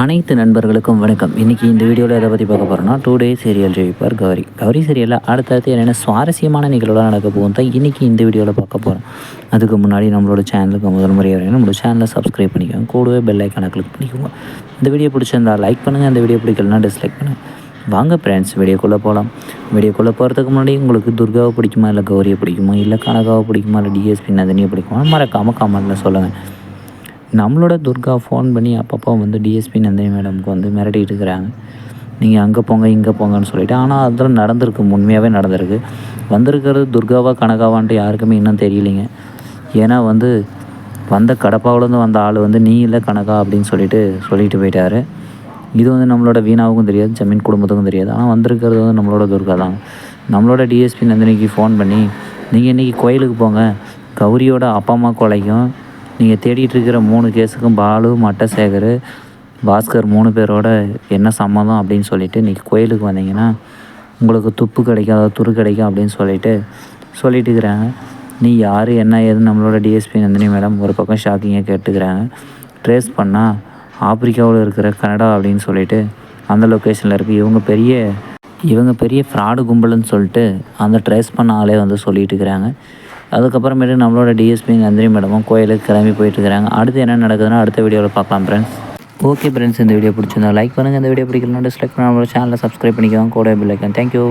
அனைத்து நண்பர்களுக்கும் வணக்கம். இன்றைக்கி இந்த வீடியோவில் எதை பற்றி பார்க்க போகிறோம்னா டூ டே சீரியல் ஜெயிப்பார் கௌரி. கௌரி சீரியலில் அடுத்தடுத்து என்னென்ன சுவாரஸ்யமான நிகழ்வுலாம் நடக்க போகும் தான் இன்றைக்கி இந்த வீடியோவில் பார்க்க போகிறோம் அதுக்கு முன்னாடி நம்மளோட சேனலுக்கு முதல் முறையாக வரீங்க நம்மளோட சேனலை சப்ஸ்கிரைப் பண்ணிக்கோங்க. கூடவே பெல் ஐக்கானை கிளிக் பண்ணிக்கோங்க. இந்த வீடியோ பிடிச்சிருந்தா லைக் பண்ணுங்கள் இந்த வீடியோ பிடிக்கலனா டிஸ்லைக் பண்ணுங்கள் வாங்க ஃப்ரெண்ட்ஸ் வீடியோக்குள்ளே போகலாம் வீடியோக்குள்ளே போகிறதுக்கு முன்னாடி உங்களுக்கு துர்காவை பிடிக்குமா? இல்லை கௌரியை பிடிக்குமா? இல்லை கனகாவை பிடிக்குமா? இல்லை டிஎஸ்பி நந்தினியை பிடிக்குமா மறக்காமல் கமெண்ட்டில் சொல்லுங்கள் நம்மளோட துர்கா ஃபோன் பண்ணி அப்பப்போ வந்து டிஎஸ்பி நந்தினி மேடமுக்கு வந்து மிரட்டிகிட்டு இருக்கிறாங்க. நீங்கள் அங்கே போங்க இங்கே போங்கன்னு சொல்லிவிட்டு ஆனால் அதில் நடந்திருக்கு. உண்மையாகவே நடந்திருக்கு. வந்திருக்கிறது துர்காவா கனகாவான்ட்டு யாருக்குமே இன்னும் தெரியலைங்க. ஏன்னா வந்து வந்த கடப்பாவிலேருந்து வந்த ஆள் வந்து நீ இல்லை கனகா அப்படின்னு சொல்லிட்டு சொல்லிட்டு போயிட்டாரு. இது வந்து நம்மளோட வீணாவுக்கும் தெரியாது ஜமீன் குடும்பத்துக்கும் தெரியாது. ஆனால் வந்திருக்கிறது வந்து நம்மளோட துர்கா தான். நம்மளோட டிஎஸ்பி நந்தினிக்கு ஃபோன் பண்ணி நீங்கள் இன்றைக்கி கோயிலுக்கு போங்க. கௌரியோட அப்பா அம்மா கொலைக்கும் நீங்கள் தேடிட்டு இருக்கிற மூணு கேஸுக்கும் பாலு மட்டசேகர் பாஸ்கர் மூணு பேரோட என்ன சம்மதம் அப்படின்னு சொல்லிவிட்டு இன்றைக்கி கோயிலுக்கு வந்தீங்கன்னா உங்களுக்கு துப்பு கிடைக்கும் அதாவது துரு கிடைக்கும் அப்படின்னு சொல்லிட்டு சொல்லிட்டு இருக்கிறாங்க நீ யார் என்ன ஏதுன்னு நம்மளோட டிஎஸ்பி நந்தினி மேடம் ஒரு பக்கம் ஷாக்கிங்காக கேட்டுக்கிறாங்க. ட்ரேஸ் பண்ணால் ஆப்பிரிக்காவில் இருக்கிற கனடா அப்படின்னு சொல்லிட்டு அந்த லொக்கேஷனில் இருக்குது இவங்க பெரிய இவங்க பெரிய ஃப்ராடு கும்பலுன்னு சொல்லிட்டு அந்த ட்ரேஸ் பண்ண ஆளே வந்து சொல்லிட்டு இருக்கிறாங்க அதுக்கப்புறமேட்டு நம்மளோட டிஎஸ்பி நந்தினி மேடமும் கோயிலுக்கு கிளம்பி போயிட்டுருக்காங்க அடுத்து என்ன நடக்குதுன்னா அடுத்த வீடியோவில் பார்க்கலாம் ஃப்ரெண்ட்ஸ் ஓகே ஃப்ரெண்ட்ஸ் இந்த வீடியோ பிடிச்சிருந்தா லைக் பண்ணுங்கள் இந்த வீடியோ பிடிக்கலன்னா டிஸ்லைக் பண்ண நம்மளோட சேனலை சப்ஸ்கிரைப் பண்ணிக்கோங்க. கூட பில்லைக்கன் தேங்க்யூ